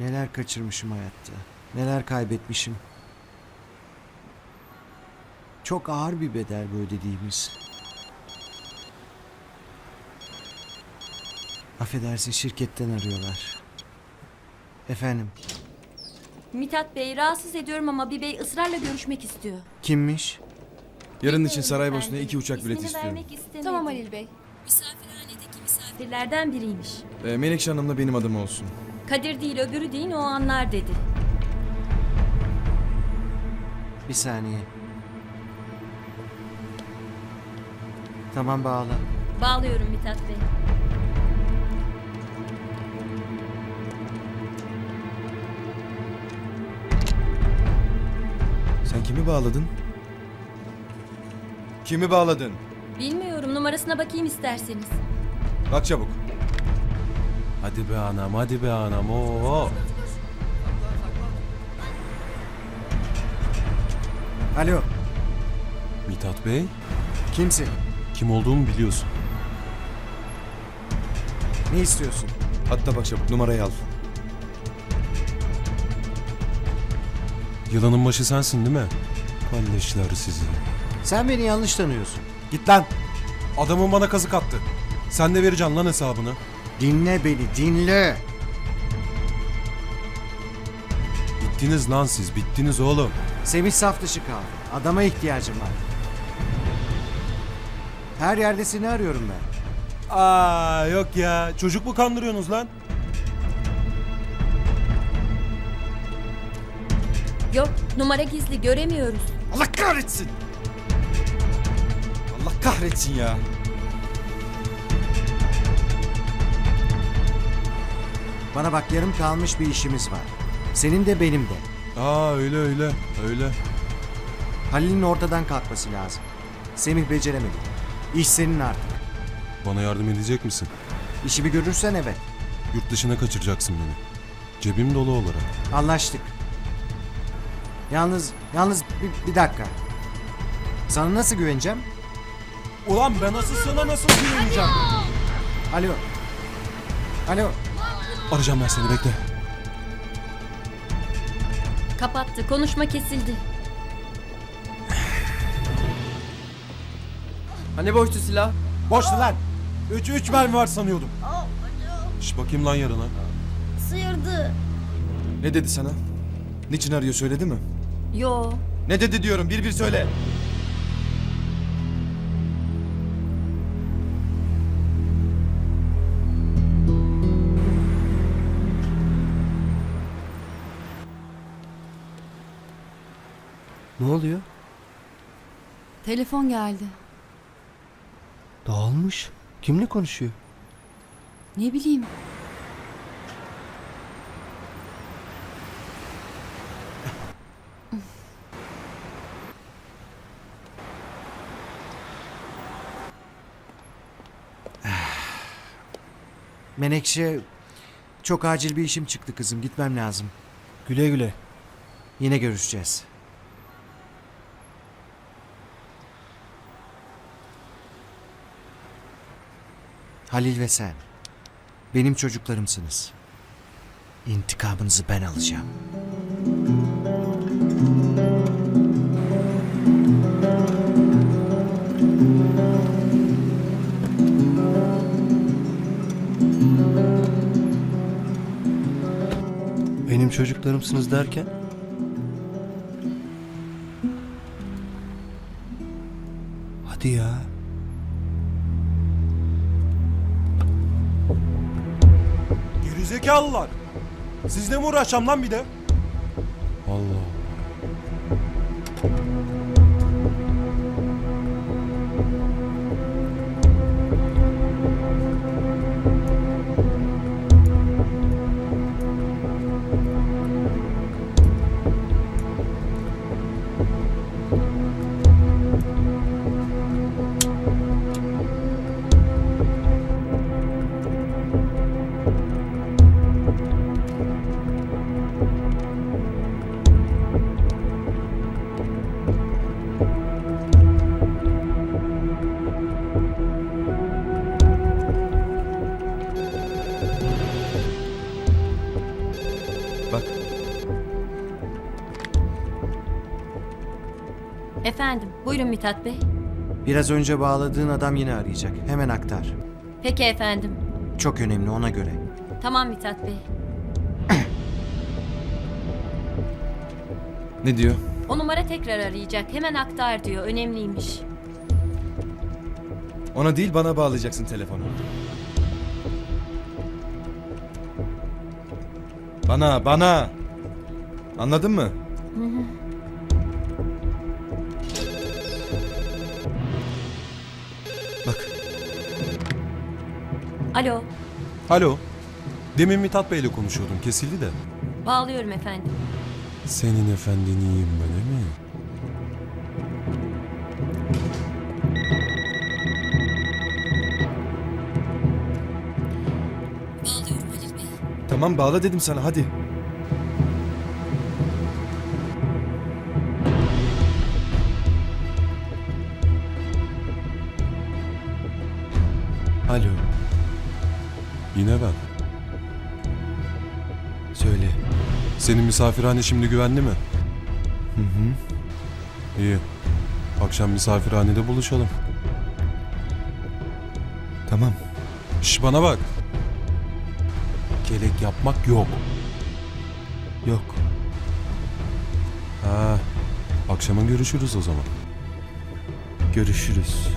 Neler kaçırmışım hayatta. Neler kaybetmişim. Çok ağır bir bedel bu ödediğimiz. Affedersin şirketten arıyorlar. Efendim Mithat Bey rahatsız ediyorum ama bir bey ısrarla görüşmek istiyor. kimmiş? Yarın için Saraybosna'ya iki uçak bileti istiyorum. Tamam Halil Bey. Misafirhanedeki misafirlerden biriymiş. Ee, Menekşe Hanım'la benim adım olsun. Kadir değil öbürü değil o anlar dedi. Bir saniye. Tamam bağla. Bağlıyorum Mithat Bey. Sen kimi bağladın? Kimi bağladın? Bilmiyorum numarasına bakayım isterseniz. Bak çabuk. Hadi be anam, hadi be anam. Oo. Alo Mithat Bey, kimsin? kim olduğumu biliyorsun. Ne istiyorsun? Hatta bak çabuk numarayı al. Yılanın başı sensin değil mi? Kalleşler sizi. Sen beni yanlış tanıyorsun. Git lan. Adamın bana kazık attı. Sen de vereceksin lan hesabını. Dinle beni dinle. Bittiniz lan siz, bittiniz oğlum. Semih saf dışı kaldı. Adama ihtiyacım var. Her yerde seni arıyorum ben. Aa yok ya. Çocuk mu kandırıyorsunuz lan? Yok numara gizli göremiyoruz. Allah kahretsin! Allah kahretsin ya! Bana bak yarım kalmış bir işimiz var. Senin de benim de. Aa öyle öyle, öyle. Halil'in ortadan kalkması lazım. Semih beceremedi. İş senin artık. Bana yardım edecek misin? İşi bir görürsen evet. Yurt dışına kaçıracaksın beni. Cebim dolu olarak. Anlaştık. Yalnız, yalnız bir, bir dakika. Sana nasıl güveneceğim? Ulan ben nasıl sana nasıl güveneceğim? Alo. Alo. Arayacağım ben seni bekle. Kapattı konuşma kesildi. Hani boştu silah? Boştu lan. 3 3 mermi var sanıyordum. Şş bakayım lan yarına. Sıyırdı. Ne dedi sana? Niçin arıyor söyledi mi? Yo Ne dedi diyorum bir bir söyle. Ne oluyor? Telefon geldi. Dağılmış. Kimle konuşuyor? Ne bileyim. Menekşe çok acil bir işim çıktı kızım. Gitmem lazım. Güle güle. Yine görüşeceğiz. Halil ve sen benim çocuklarımsınız. İntikamınızı ben alacağım. Benim çocuklarımsınız derken? Hadi ya. Gerizekalılar. Sizle mi uğraşacağım lan bir de? Efendim, buyurun Mithat Bey. Biraz önce bağladığın adam yine arayacak. Hemen aktar. Peki efendim. Çok önemli ona göre. Tamam Mithat Bey. Ne diyor? O numara tekrar arayacak. Hemen aktar diyor. Önemliymiş. Ona değil bana bağlayacaksın telefonu. Bana, bana. Anladın mı? Alo, Alo. Demin Mithat Bey'le konuşuyordum. Kesildi de. bağlıyorum efendim. Senin efendiniyim ben değil mi? tamam bağla dedim sana hadi. Yine ben. Söyle. Senin misafirhane şimdi güvenli mi? Hı hı. İyi. Akşam misafirhanede buluşalım. Tamam. Şş bana bak. Kelek yapmak yok. Yok. Ha. Akşama görüşürüz o zaman. Görüşürüz.